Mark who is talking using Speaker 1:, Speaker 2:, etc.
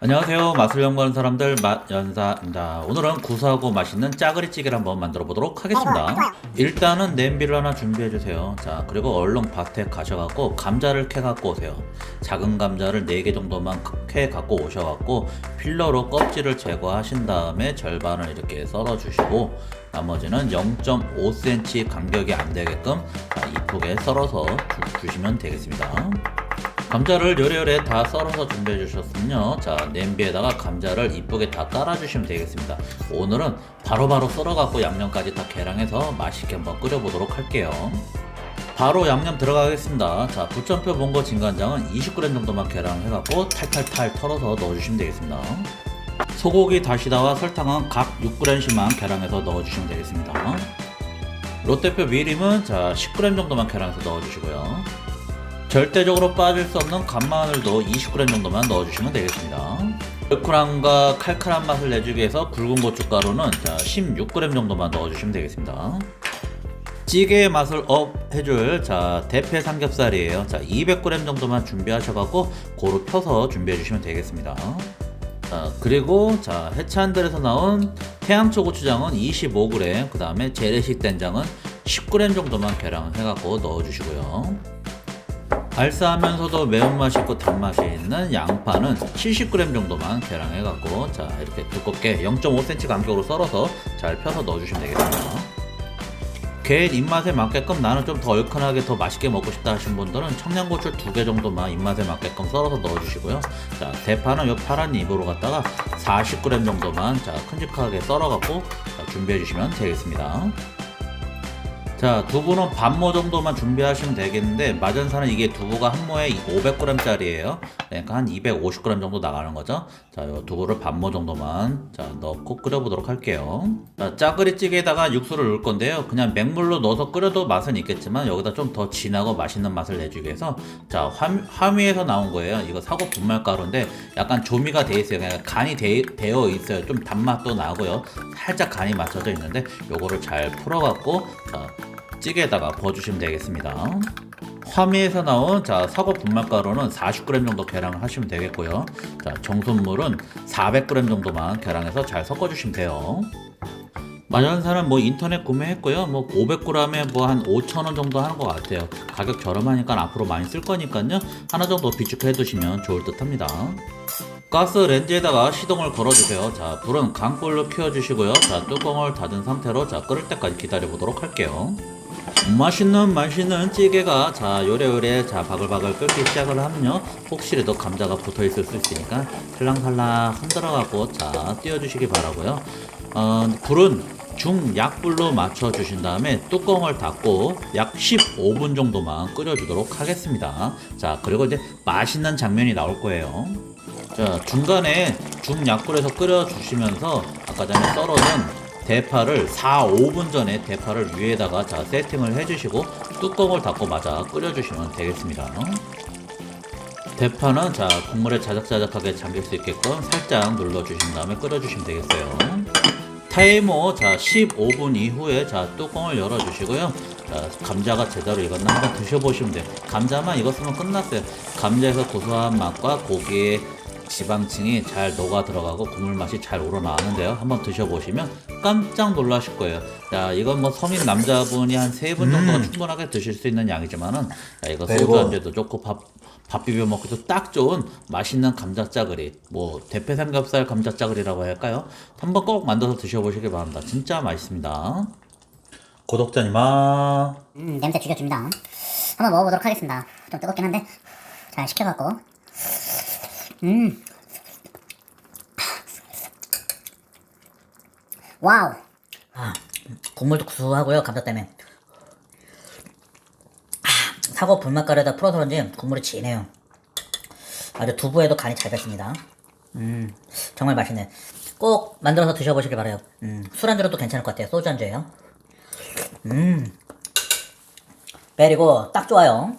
Speaker 1: 안녕하세요. 맛을 연구하는 사람들 맛 연사입니다. 오늘은 구수하고 맛있는 짜그리찌개를 한번 만들어 보도록 하겠습니다. 일단은 냄비를 하나 준비해 주세요. 자, 그리고 얼른 밭에 가셔갖고 감자를 캐 갖고 오세요. 작은 감자를 4개 정도만 캐 갖고 오셔갖고 필러로 껍질을 제거하신 다음에 절반을 이렇게 썰어 주시고 나머지는 0.5cm 간격이 안 되게끔 자, 이쁘게 썰어서 주, 주시면 되겠습니다. 감자를 요래요래 다 썰어서 준비해 주셨으면요. 자 냄비에다가 감자를 이쁘게 다 깔아 주시면 되겠습니다. 오늘은 바로바로 썰어 갖고 양념까지 다 계량해서 맛있게 한번 끓여 보도록 할게요. 바로 양념 들어가겠습니다. 자 부천표 본거 진간장은 20g 정도만 계량해 갖고 탈탈탈 털어서 넣어 주시면 되겠습니다. 소고기 다시다와 설탕은 각 6g씩만 계량해서 넣어 주시면 되겠습니다. 롯데표 미림은 자 10g 정도만 계량해서 넣어 주시고요 절대적으로 빠질 수 없는 간마늘도 20g 정도만 넣어주시면 되겠습니다. 얼큰함과 칼칼한 맛을 내주기 위해서 굵은 고춧가루는 자 16g 정도만 넣어주시면 되겠습니다. 찌개의 맛을 업 해줄 자 대패 삼겹살이에요. 자 200g 정도만 준비하셔갖고 고루 펴서 준비해 주시면 되겠습니다. 자, 그리고 자 해찬들에서 나온 태양초 고추장은 25g, 그 다음에 재래식 된장은 10g 정도만 계량해갖고 넣어주시고요. 알싸하면서도 매운맛이 있고 단맛이 있는 양파는 70g 정도만 계량해 갖고 자 이렇게 두껍게 0.5cm 간격으로 썰어서 잘 펴서 넣어주시면 되겠습니다. 개인 입맛에 맞게끔 나는 좀 더 얼큰하게 더 맛있게 먹고 싶다 하신 분들은 청양고추 두 개 정도만 입맛에 맞게끔 썰어서 넣어주시고요. 자 대파는 요 파란 잎으로 갖다가 40g 정도만 자 큼직하게 썰어갖고 자, 준비해 주시면 되겠습니다. 자, 두부는 반모 정도만 준비하시면 되겠는데, 마전사는 이게 두부가 한 모에 500g짜리예요. 그러니까 한 250g 정도 나가는 거죠. 자, 요 두부를 반모 정도만 자, 넣고 끓여보도록 할게요. 자, 짜그리찌개에다가 육수를 넣을 건데요. 그냥 맹물로 넣어서 끓여도 맛은 있겠지만, 여기다 좀 더 진하고 맛있는 맛을 내주기 위해서, 자, 함, 함위에서 나온 거예요. 이거 사고 분말가루인데, 약간 조미가 돼 있어요. 그냥 간이 돼, 되어 있어요. 좀 단맛도 나고요. 살짝 간이 맞춰져 있는데, 요거를 잘 풀어갖고, 자, 찌개에다가 부어주시면 되겠습니다. 화미에서 나온 자 사과 분말가루는 40g 정도 계량을 하시면 되겠고요. 자 정수물은 400g 정도만 계량해서 잘 섞어주시면 돼요. 마전사는 뭐 인터넷 구매했고요. 뭐 500g에 뭐 한 5,000원 정도 하는 것 같아요. 가격 저렴하니까 앞으로 많이 쓸 거니까요. 하나 정도 비축해 두시면 좋을 듯 합니다. 가스 렌즈에다가 시동을 걸어주세요. 자, 불은 강불로 키워주시고요. 자, 뚜껑을 닫은 상태로 자, 끓을 때까지 기다려 보도록 할게요. 맛있는 맛있는 찌개가 자 요래요래. 자 바글바글 끓기 시작을 하면요. 혹시라도 감자가 붙어 있을 수 있으니까 살랑살랑 흔들어 갖고 자 띄워주시기 바라고요. 어, 불은 중약불로 맞춰 주신 다음에 뚜껑을 닫고 약 15분 정도만 끓여 주도록 하겠습니다. 자 그리고 이제 맛있는 장면이 나올 거예요. 자 중간에 중약불에서 끓여 주시면서 아까 전에 썰어둔 대파를 4, 5분 전에 대파를 위에다가 자 세팅을 해주시고 뚜껑을 닫고 마저 끓여주시면 되겠습니다. 대파는 자 국물에 자작자작하게 잠길 수 있게끔 살짝 눌러주신 다음에 끓여주시면 되겠어요. 타이머 자 15분 이후에 자 뚜껑을 열어주시고요. 자 감자가 제대로 익었나 한번 드셔보시면 돼요. 감자만 익었으면 끝났어요. 감자에서 고소한 맛과 고기의 지방층이 잘 녹아 들어가고 국물 맛이 잘 우러나오는데요. 한번 드셔보시면 깜짝 놀라실 거예요. 자, 이건 뭐 성인 남자분이 한 세 분 정도가 충분하게 드실 수 있는 양이지만은 자, 이거 소주
Speaker 2: 매워.
Speaker 1: 안주도 좋고 밥, 밥 비벼 먹기도 딱 좋은 맛있는 감자짜그리. 뭐 대패 삼겹살 감자짜그리라고 할까요? 한번 꼭 만들어서 드셔보시기 바랍니다. 진짜 맛있습니다. 구독자님아.
Speaker 3: 음, 냄새 죽여줍니다. 한번 먹어보도록 하겠습니다. 좀 뜨겁긴 한데 잘 식혀갖고 음. 와우. 아, 국물도 구수하고요 감자 때문에. 아, 사고 불맛가루에다 풀어서 그런지 국물이 진해요. 아주 두부에도 간이 잘 뱄습니다. 음 정말 맛있네. 꼭 만들어서 드셔보시길 바라요. 음, 술안주로도 괜찮을 것 같아요. 소주 안주예요. 음. 베리고 딱 좋아요.